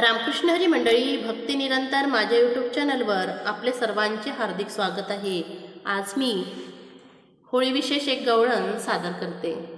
रामकृष्ण हरी मंडळी भक्ती निरंतर माझ्या यूट्यूब चॅनलवर आपले सर्वांचे हार्दिक स्वागत आहे. आज मी होळी विशेष एक गवळण सादर करते.